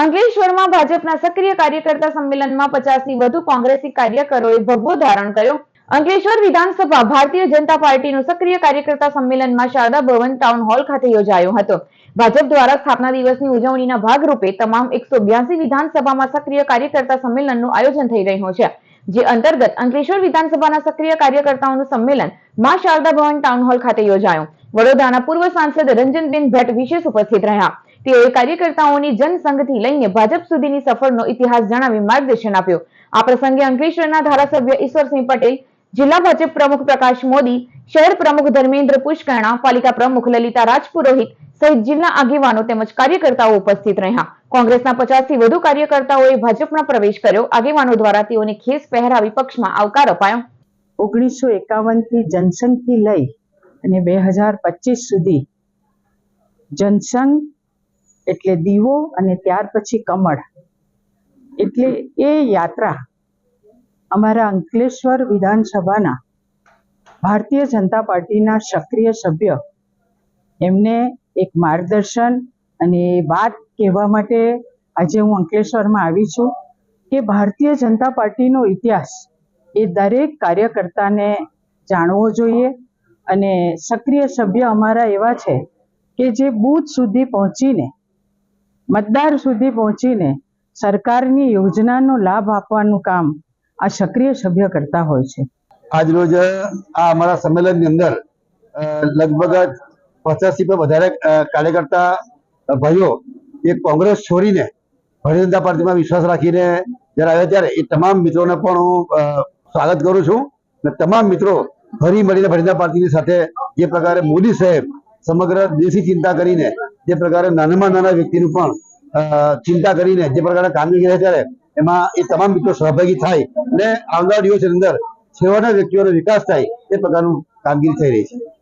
અંકલેશ્વરમાં ભાજપના સક્રિય કાર્યકર્તા સંમેલનમાં પચાસથી વધુ કોંગ્રેસી કાર્યકરોએ ભગવો ધારણ કર્યો. અંકલેશ્વર વિધાનસભા ભારતીય જનતા પાર્ટીનું સક્રિય કાર્યકર્તા સંમેલનમાં શારદા ભવન ટાઉન હોલ ખાતે યોજાયો હતો. ભાજપ દ્વારા સ્થાપના દિવસની ઉજવણીના ભાગરૂપે તમામ એકસો બ્યાસી વિધાનસભામાં સક્રિય કાર્યકર્તા સંમેલનનું આયોજન થઈ રહ્યું છે. જે અંતર્ગત અંકલેશ્વર વિધાનસભાના સક્રિય કાર્યકર્તાઓનું સંમેલન મા શારદા ભવન ટાઉન હોલ ખાતે યોજાયું. વડોદરાના પૂર્વ સાંસદ રંજનબેન ભટ્ટ વિશેષ ઉપસ્થિત રહ્યા. તેઓએ કાર્યકર્તાઓની જનસંઘથી લઈને ભાજપ સુધીની સફરનો ઇતિહાસ જણાવી માર્ગદર્શન આપ્યું. આ પ્રસંગે અંકલેશ્વરના ધારાસભ્ય ઈશ્વરસિંહ પટેલ, જિલ્લા ભાજપ પ્રમુખ પ્રકાશ મોદી, શહેર પ્રમુખ ધર્મેન્દ્ર પુષ્કરણા, પાલિકા પ્રમુખ લલિતા રાજપુરોહિત સહિત જિલ્લા આગેવાનો તેમજ કાર્યકર્તાઓ ઉપસ્થિત રહ્યા. કોંગ્રેસના પચાસથી વધુ કાર્યકર્તાઓએ ભાજપમાં પ્રવેશ કર્યો. આગેવાનો દ્વારા તેઓને ખેસ પહેરાવી પક્ષમાં આવકાર અપાયો. ઓગણીસો એકાવનથી જનસંઘથી લઈ અને બે હજાર પચીસ સુધી જનસંઘ એટલે દીવો અને ત્યાર પછી કમળ. એટલે એ યાત્રા અમારા અંકલેશ્વર વિધાનસભાના ભારતીય જનતા પાર્ટીના સક્રિય સભ્ય એમને એક માર્ગદર્શન અને વાત કહેવા માટે આજે હું અંકલેશ્વરમાં આવી છું કે ભારતીય જનતા પાર્ટીનો ઇતિહાસ એ દરેક કાર્યકર્તાને જાણવો જોઈએ અને સક્રિય સભ્ય અમારા એવા છે કે જે બૂથ સુધી પહોંચીને મતદાર સુધી પહોંચીને સરકારની યોજનાનો લાભ આપવાનું કામ આ સક્રિય સભ્ય કરતા હોય છે. આજરોજ આ અમારા સંમેલનની અંદર લગભગ પચાસથી પણ વધારે કાર્યકર્તા ભાઈઓ એ કોંગ્રેસ છોડીને ભારતીય જનતા પાર્ટીમાં વિશ્વાસ રાખીને જ્યારે આવ્યા ત્યારે એ તમામ મિત્રોને પણ હું સ્વાગત કરું છું અને તમામ મિત્રો ફરી મળીને ભારતીય જનતા પાર્ટીની સાથે જે પ્રકારે મોદી સાહેબ સમગ્ર દેશની ચિંતા કરીને જે પ્રકારે નાનામાં નાના વ્યક્તિનું પણ ચિંતા કરીને જે પ્રકારે કામગીરી કરે ત્યારે એમાં એ તમામ મિત્રો સહભાગી થાય અને આવનાર દિવસની અંદર સેવાના વ્યક્તિઓનો વિકાસ થાય એ પ્રકારનું કામગીરી થઈ રહી છે.